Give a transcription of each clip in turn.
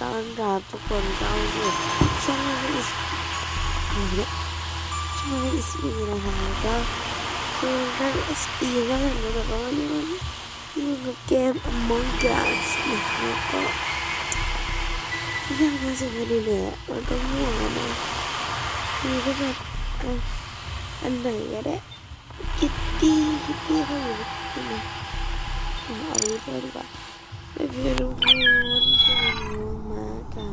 ต้อนรับทุกคนเข้าสู่ช่องมันอิสอะไรเนี่ยช่องมันอิสมีนะคะก็คือมันอิสตีนั่นแหละแต่ว่าวันนี้มันอยู่กับเกม Among Us นะคะก็ที่ทำงานสุดพอดีเลยมันก็ง่วงนะคือก็แบบอันไหนก็ได้คิตตี้คิตตี้เขาอยู่ใช่ไหมเอาอันนี้ไปดีกว่า ไม่เคยรู้ว่ามันง่วงมาค่ะ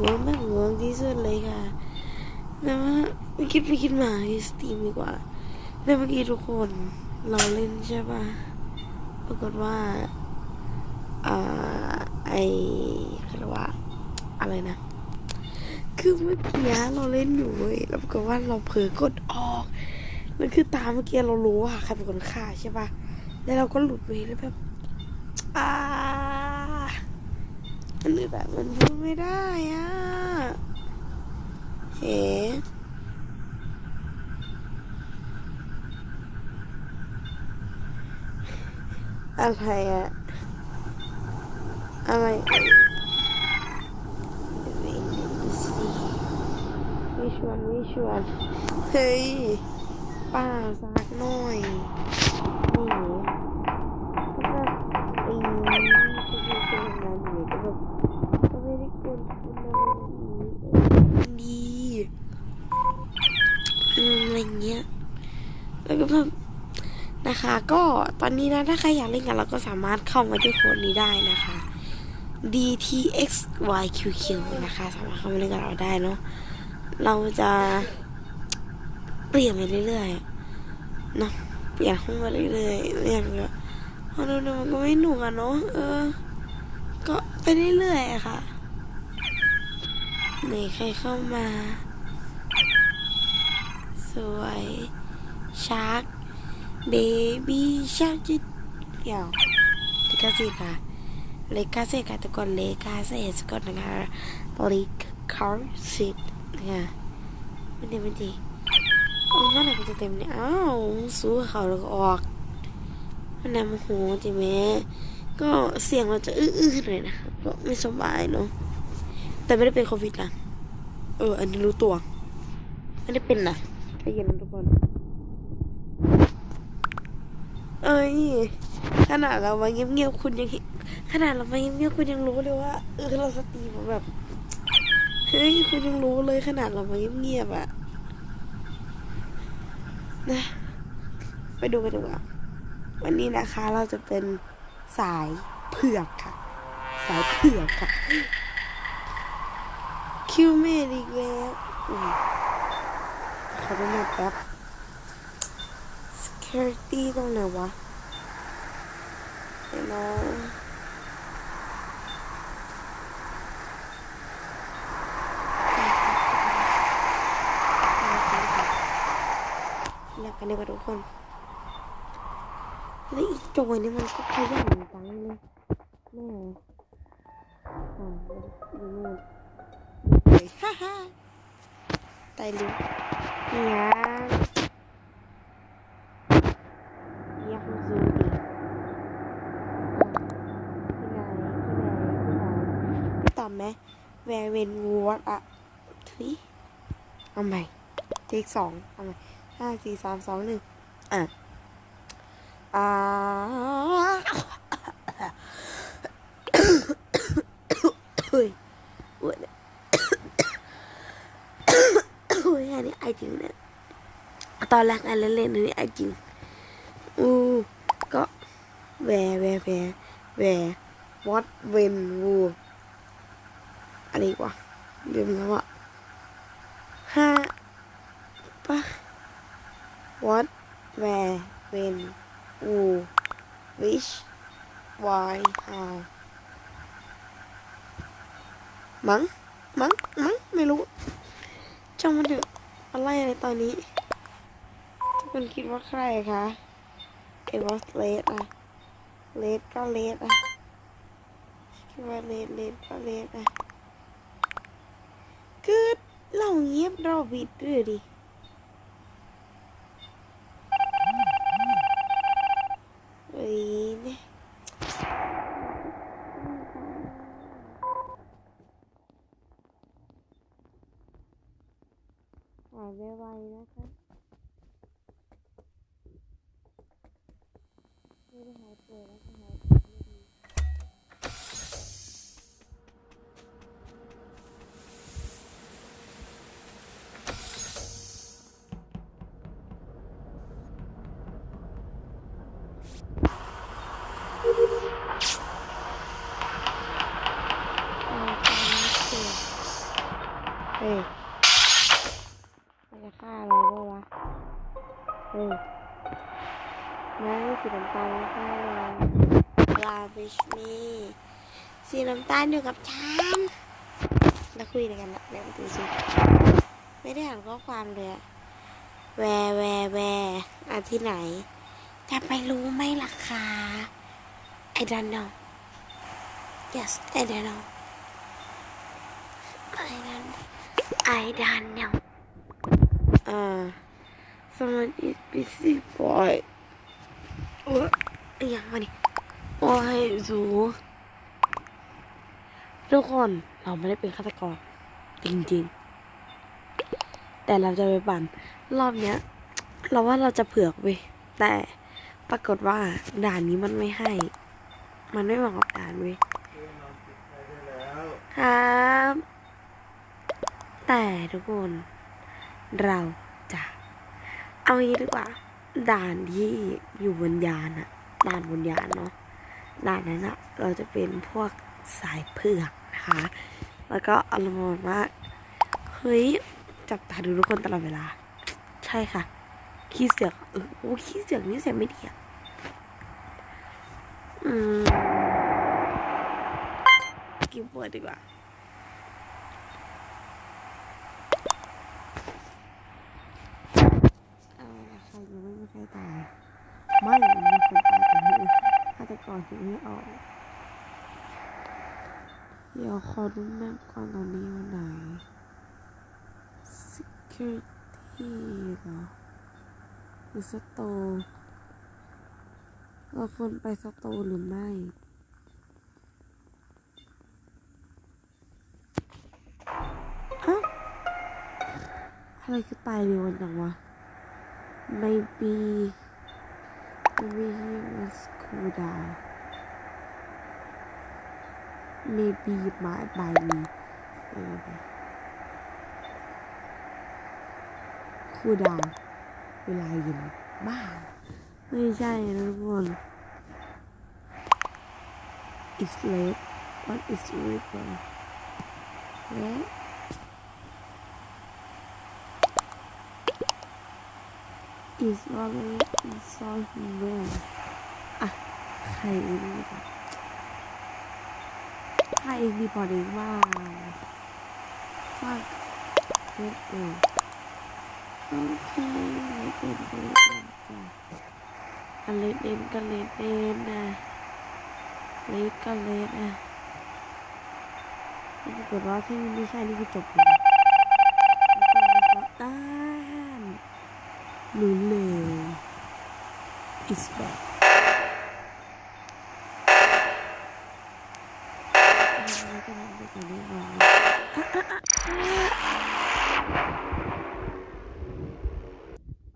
ง่วงแบบง่วงที่สุดเลยค่ะแต่ว่าไม่คิดไปคิดมาที่สตรีมดีกว่าแล้วเมื่อกี้ทุกคนเราเล่นใช่ปะปรากฏว่าอ่าไอเขาว่าอะไรนะ คือเมื่อกี้เราเล่นอยู่เว้ยแล้วปรากฏว่าเราเผลอกดออกแล้วคือตามเมื่อกี้เรารู้ว่าใครเป็นคนฆ่าใช่ปะแล้วเราก็หลุดไปแล้วแบบอ่า อันนี้แบบมันพูดไม่ได้อะเฮ้อะไรอะอะไรไม่ชวนไม่ชวนเฮ้ยป้าสักหน่อย อะไรเงี้ยแล้วก็แบบนะคะ ก็ตอนนี้นะถ้าใครอยากเล่นกันเราก็สามารถเข้ามาที่โค้ดนี้ได้นะคะ DTXYQQ นะคะ สามารถเข้ามาเล่นกับเราได้เนาะเราจะเปลี่ยนไปเรื่อยๆเนาะเปลี่ยนห้องมาเรื่อยๆเรื่อยๆพอดูๆมันก็ไม่หนุกอะเนาะเออ ก็ไปเรื่อยๆอะค่ะไหนใครเข้ามา วยชาร์กเบบี้ชาร์กจิตเดี๋ยวเลกาเซค่ะเลกาเซค่ะทุกคนเลกาเซสกดนะคะเลกาเซนะคะไม่ดีไม่ดีเอาเมื่อไหร่มันจะเต็มเนี่ยอ้าวสู้เขาแล้วก็ออกมันนำโมโหจิแม่ก็เสียงเราจะอื้อๆหน่อยนะคะเพราะไม่สบายเนาะแต่ไม่ได้เป็นโควิดนะเออ อันนี้รู้ตัว ไม่ได้เป็นนะ ใจเย็นทุกคน เอ้ย ขนาดเรามาเงียบๆคุณยังขนาดเรามาเงียบๆคุณยังรู้เลยว่าเออเราสตรีมแบบเฮ้ยคุณยังรู้เลยขนาดเรามาเงียบๆอะนะไปดูกันดีกว่าวันนี้นะคะเราจะเป็นสายเผือกค่ะ สายเผือกค่ะ คิวเมดอีกแล้ว อุ้ยขอดูหน่อยแป๊บ security ตรงไหนวะเดี๋ยวนะเรียกกันดีกว่าทุกคน แล้วอีกจอยนี่มันก็ขยันจังเลยแม่อ่าดูนู่นฮ่าฮ่าตายลูก เนี่ยเรียกมันคือดิที่ไหนที่ไหนที่ไหนตอบไหมแวร์เวนวอตอะทุยเอาใหม่เทคสองเอาใหม่ห้าสี่สามสองหนึ่งอะ อ่าเฮ้ยปวนยโอ้ยอันนี้ไอจริงเนี่ยตอนแรกอันเล่นๆนนี้ไอจริงอู้ก็แวแวแวแววอตเวนวูอะไรอีกวะลืมแล้วอะห้าปะ what where when who which why how มั้งมั้งมั้งไม่รู้จ้องมันเถอะ อะไรอะไรตอนนี้ ทุกคนคิดว่าใครคะเอวอสเลสอะเลสก็เลสอะคิดว่าเลสเลสก็เลสอะคือเราเงียบเราบิดด้วยดิ เฮ้ยเนี่ย ไวๆนะคะไม่ได้หายป่วยแล้วก็หายป่วยไม่ดี เอาความเสี่ยงเฮ้ยมันจะฆ่าเราปะวะ เฮ้ยนั่สีน้ำตาลมันฆ่าเราลาบิชมีสีน้ำตาลอยู่กับฉันแล้วคุยกันละเดี๋ยวดูสิไม่ได้อ่านข้อความเลยแวร์แวร์แวร์อะที่ไหนจะไปรู้ไหมล่ะคะ I don't know yes I don't know I don't I don't know อ่า someone is busy boy โอ้ยอ หย่างวะนี่โอ้ยสูทุกคนเราไม่ได้เป็นฆาตกรจริงๆ แต่เราจะไปปั่น รอบเนี้ย เราว่าเราจะเผือกเว้ยแต่ปรากฏว่าด่านนี้มันไม่ให้ มันไม่เหมาะกับด่านเว้ยครับ แต่ทุกคน เรา เอางี้ดีกว่า ด่านที่อยู่บนยานอะด่านบนยานเนาะด่านนั้นอะเราจะเป็นพวกสายเผือกนะคะ แล้วก็อารมณ์มาณว่าเฮ้ยจับตาดูทุกคนตลอดเวลา ใช่ค่ะ ขี้เสือกเออโอ้ขี้เสือกนี่เสียไม่ดีอะอืมกินปวดดีกว่า เอาละใครรู้ไม่มีใครตายไม่มีคนตายแต่ไม่ฆาตกรถึงไม่ออก เดี๋ยวขอดูแมปก่อนตอนนี้อยู่ไหน security เหรอหรือสโตเราควรไปสโตหรือไม่อะไรคือตายเร็วจังวะ maybe maybe he was cool down maybe by by me เออคูดาวเวลาเย็นบ้าไม่ใช่นะทุกคน it's late what is river เอ๊ะ is always saw him well อะ ใครเองดีกว่าใครเองดีพอเองว่าฟากเล็กเองโอเคเล็กเด่นก็เล็กเด่นจ้ะอันเล็กเด่นก็เล็กเด่นนะเล็กก็เล็กอะถ้าปรากฏว่าที่นี่ไม่ใช่นี่คือจบเลยแล้วก็มาอ่านรู้เลย is back อกอนแน่นอนอะอะอะอะ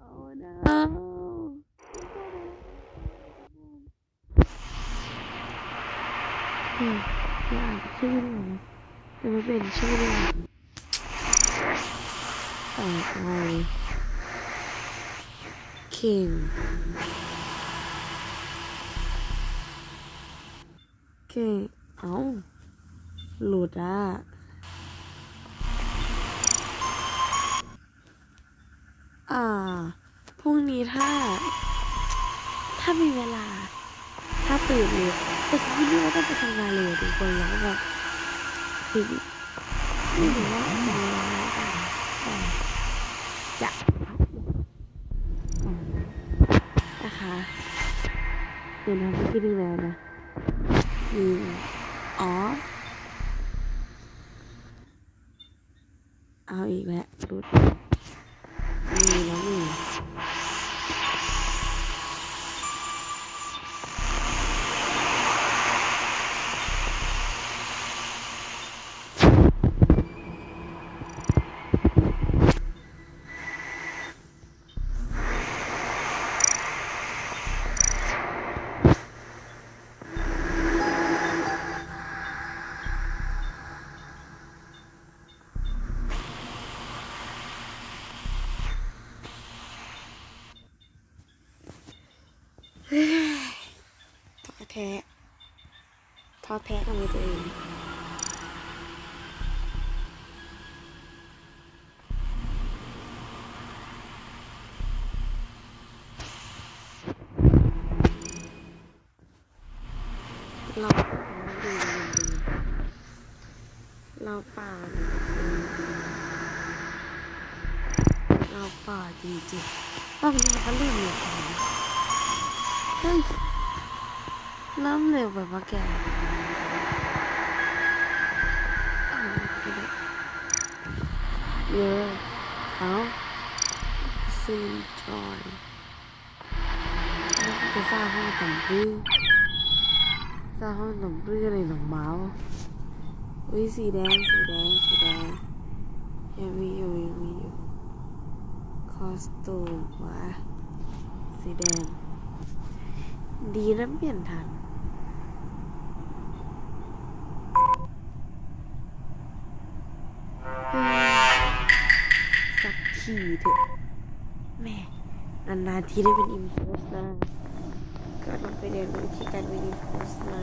Oh no อืมอย่าอ่านชื่อเรื่องนะแต่มันเป็นชื่อเรื่องต่อไป King King เอาหลุดอะ อ่า พรุ่งนี้ถ้า ถ้ามีเวลา ถ้าตื่นเร็วแต่พรุ่นี้เราต้องไปทำงานเร็วทุกคนแล้วก็แบบคือไม่รู้ว่าหรือเปล่าแต่จะพักก่อน นะคะเดี๋ยวนะเมื่อกี้ดูแล้วนะมีออฟเอาอีกแล้วรุดนี่นะอแท้ท้ อแท้กับมือตัวเองเราดีเราป่าดีเราป่าจริงๆรอบนี้มันก็เล่นอยู่เฮ้ยเริ่มเร็วแบบว่าแก ยอะเอาซีนจอยแล้วจะสร้างห้องต่ำพื้นสร้างห้องต่ำพื้นอะไรหนังเมาส์อุ้ยสีแดงสีแดงสีแดงยังมีอยู่ยังมีอยู่คอสตูมวะสีแดง ดีนะเปลี่ยนทัน สักทีเถอะแม่นานๆทีได้เป็นอิมโพสนะก็ต้องไปเรียนรู้วิธีการเป็นอิมโพสมา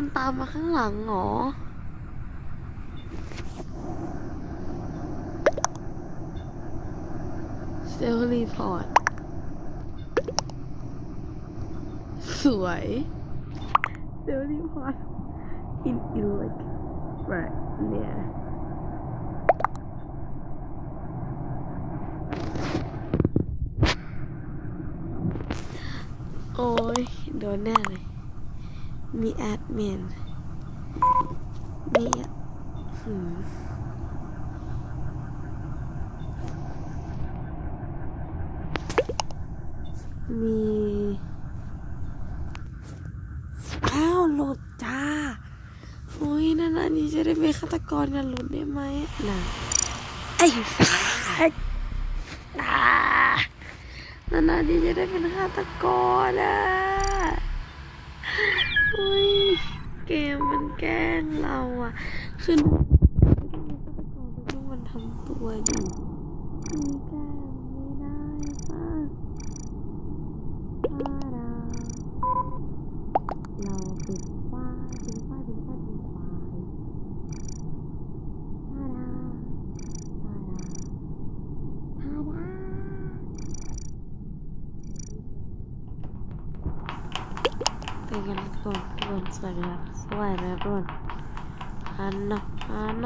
คนตามมาข้างหลังเหรอ เซลล์รีพอร์ต สวย เซลล์รีพอร์ต in in like right เนี่ยโอ้ยโดนแน่เลย มีแอดมิน มีหืมมีอ้าวหลุดจ้าโอ้ยนานๆนี้จะได้เป็นฆาตกรกันหลุดได้ไหมน่ะไอ้ฟ้าอ่นานๆนี้จะได้เป็นฆาตกรอะ อุ้ย เกมมัน แกล้งเราอะคือหนูดูมันทำตัวอยู่มีแกล้งไม่ได้ป่ะป้าดาเราเป็นควายเป็นควายเป็นควายเป็นควายป้าดาป้าดาป้าดา เป็นกันทุกคนทุกคนสวัสดีครับสวัสดีครับทุกคนฮันโนฮันโน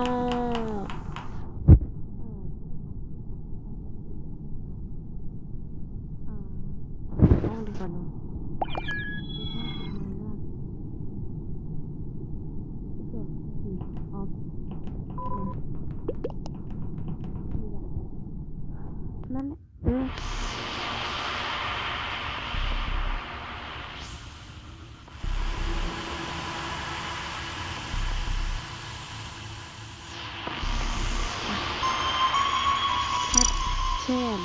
ต้องดีกว่าเนอะนั่นแหละเออ ชัด เช่น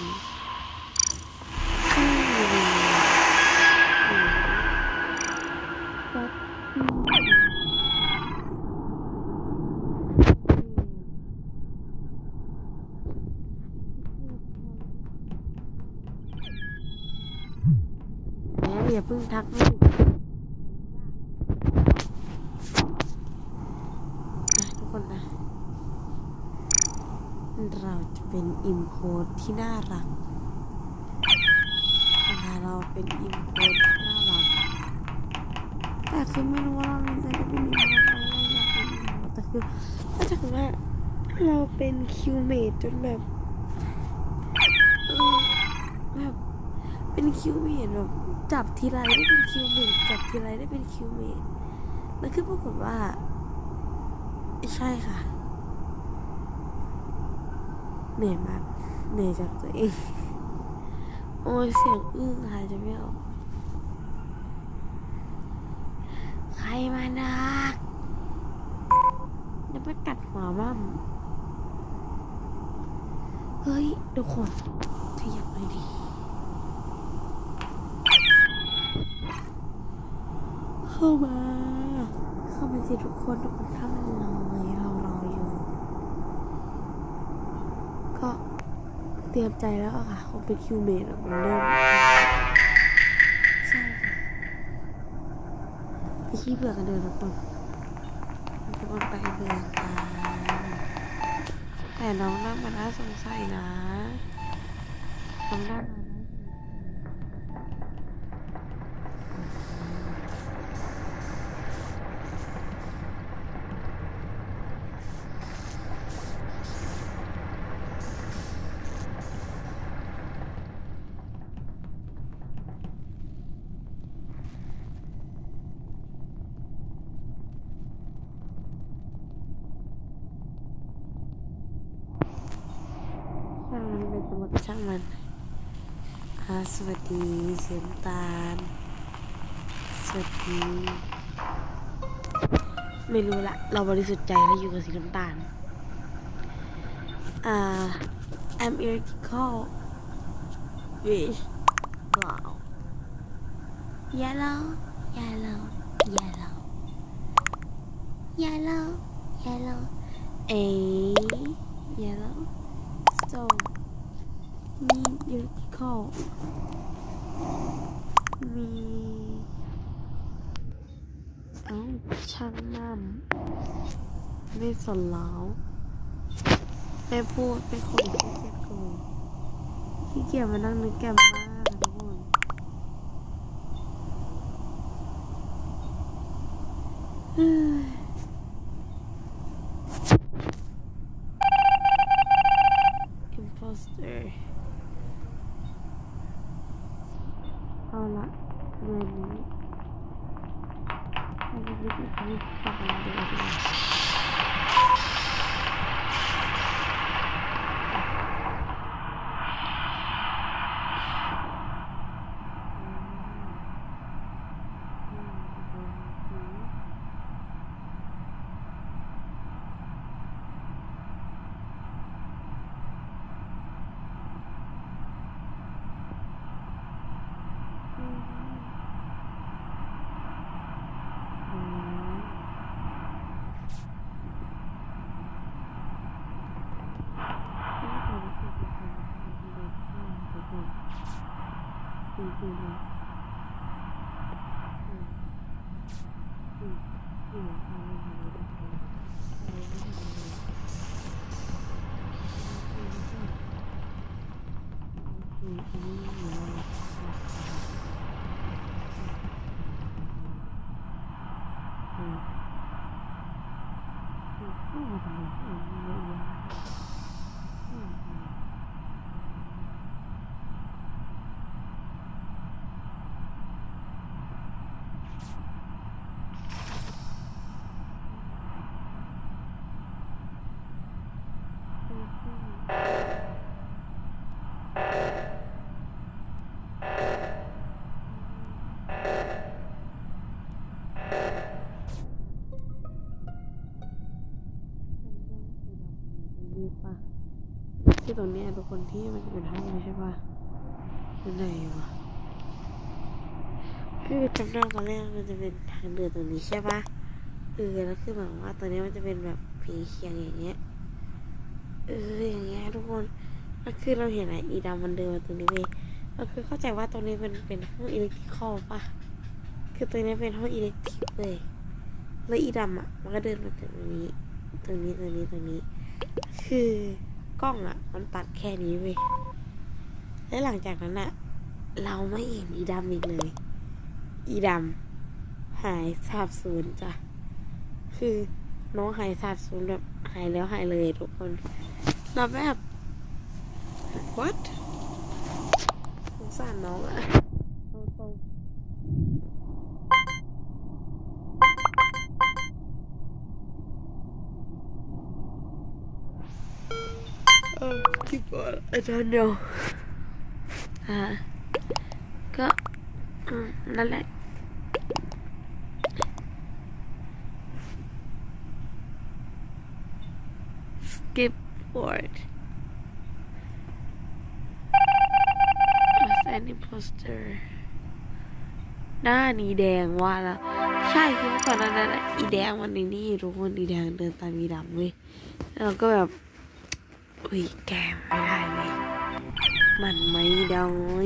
แม่อย่าเพิ่งทักลูกอะทุกคนนะ เราจะเป็น อิมโพสที่น่ารักนะคะเราเป็นอิมโพสที่น่ารัก แต่คือไม่รู้ว่าเราจะได้เป็นอิมโพสไหมอยากเป็นอิมโพสแต่คือก็จะคือว่าเราเป็นคิวเมดจนแบบแบบเป็นคิวเมดแบบจับทีไรได้เป็นคิวเมดจับทีไรได้เป็นคิวเมดแล้วคือปรากฏว่า ใช่ค่ะ เหนื่อยมากเหนื่อยจากตัวเอง โอ้ยเสียงอื้อหายใจไม่ออกใครมานักจะมากัดหัวมั่มเฮ้ยทุกคนขยับหน่อยดิเข้ามา เข้ามาสิทุกคนทุกคนเข้ามาเลยเรารออยู่ ก็เตรียมใจแล้วอะค่ะคงเป็นคิวเมนอะเหมือนเดิมใช่ค่ะไปขี้เบื่อกันเดินทุกคนทุกคนไปเบื่อกันแต่น้องน่ามันน่าสงสัยนะน้องนั่งสัย ช่างมันเป็นสมมติช่างมันอ่าสวัสดีเสียงตาลสวัสดีไม่รู้ละ เราบริสุทธิ์ใจแล้วอยู่กับสีน้ำตาล อ่า I'm electrical wish wow yellow yellow yellow yellow yellow a yellow so มีอิเล็กทริคอล มีเอ้าช่างนั่นไม่สนแล้วไม่พูดเป็นคนขี้เกียจโกงขี้เกียจมานั่งนึกแกมมากทุกคนเฮ้ย imposter เอา Böyle. Hadi bir อืมอืมอืมอืมอืมอืม嗯。 ตรงนี้ทุกคนที่มันจะเป็นห้องใช่ปะเป็นไหนวะคือจำได้ตอนแรกมันจะเป็นทางเดินตรงนี้ใช่ปะเออแล้วคือแบบว่าตอนนี้มันจะเป็นแบบผีเคียงอย่างเงี้ยเอออย่างเงี้ยทุกคนแล้วคือเราเห็นไอ้อีดำมันเดินมาตรงนี้เว้ยเราคือเข้าใจว่าตรงนี้มันเป็นห้องอิเล็กทริคอลปะคือตรงนี้เป็นห้องอิเล็กทริกเลยแล้วอีดำอะมันก็เดินมาตรงนี้ ตรงนี้ตรงนี้ตรงนี้ คือ กล้องอะมันตัดแค่นี้เว้ยแล้วหลังจากนั้นอะเราไม่เห็นอีดำอีกเลย อีดำหายสาบสูญจ้ะ คือน้องหายสาบสูญแบบหายแล้วหายเลยทุกคน เราแบบ what สงสารน้องอะ อาจารย์เดียวอ่าก็นั่นแหละ skip board was an imposter หน้านีแดงว่าละใช่คือเมื่อก่อนนั้นอีแดงมันในนี่ทุกคนอีแดงเดินตามอีดำเว้ยแล้วก็แบบ อุ้ยแกไม่ได้เว้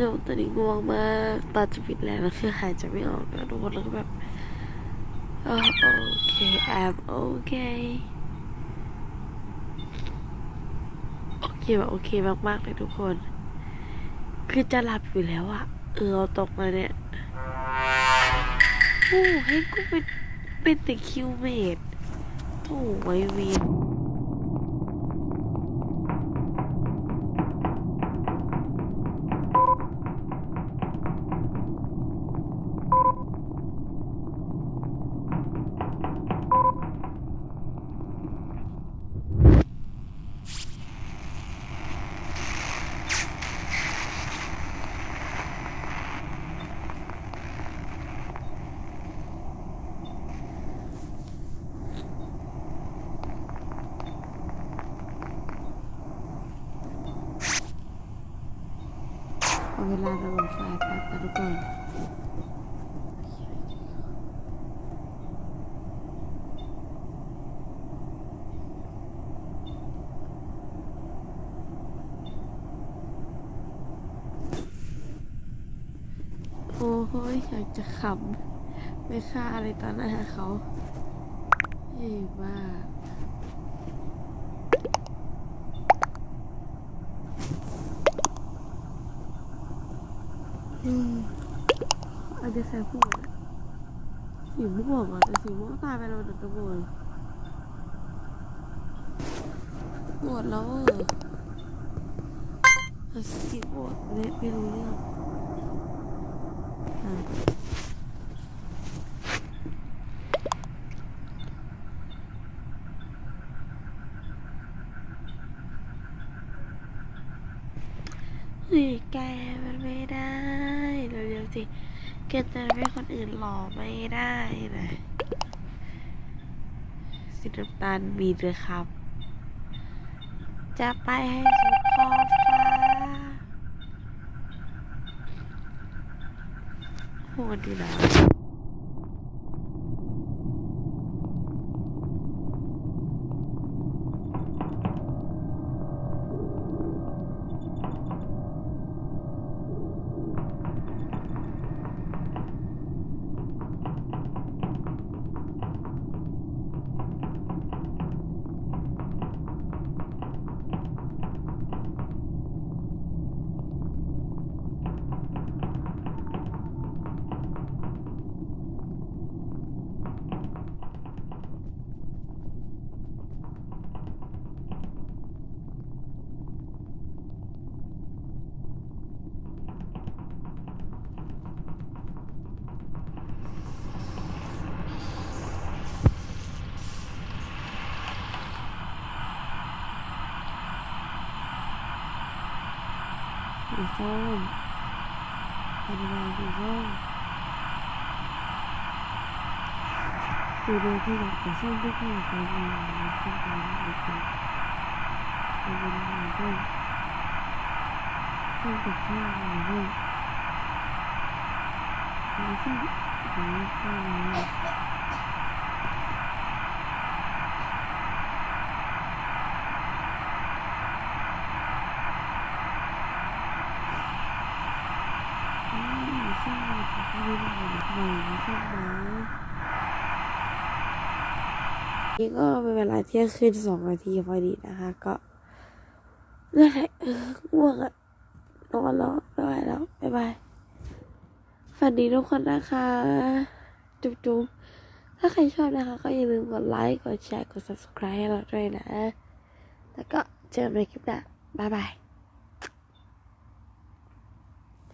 ยมันไม่ได้ง่วงอะเออจะจะเล่นนะปอใส่ตาเดี๋ยตอนนี้ง่วงมากตาจะปิดแล้วคือหายใจไม่ออกแล้วทุกคนแล้วก็แบบโอเคแอบโอเคโอเคแบบโอเคมากๆเลยทุกคน คือจะหลับอยู่แล้วอะเออตกมาเนี่ยโอ้ให้กูเป็นเป็นแต่คิวเมดโถ่ไว้เวียน อ้โหอยากจะขำไม่ฆ่าอะไรตอนหน้าเขาเอ้ยบ้าอืมอันนี้ใครพูดอะสีม่วงอะแต่สีม่วงตายไปแล้วนะทุกนปวดแล้วเออสีปวดไม่ไม่รู้เรื่อง ยแกมันไม่ได้เร็วๆสิแกจะไม่คนอื่นหล่อไม่ได้นะสีน้ำตาลมีเลยครับ จะไปให้สุดขอบฟ้าโหดูนะสีส้มเป็นวายสีส้มสีแดงที่อยากจะ ส้มที่อยากจะมีส้มเป็นโอเคเป็นวายส้มส้มกับข้าววายส้มวายส้มวายส้มวายส้มวายกับข้าว นี่ก็เป็นเวลาเที่ยงคืนสองนาทีพอดีนะคะ ก็นั่นแหละเออง่วงอะนอนแล้วไม่ไหวแล้วบ๊ายบายฝันดีทุกคนนะคะ จุ๊บจุ๊บถ้าใครชอบนะคะ ก็อย่าลืมกดไลค์ กดแชร์ กด subscribe ให้เราด้วยนะ แล้วก็เจอกันในคลิปหน้าบ๊ายบาย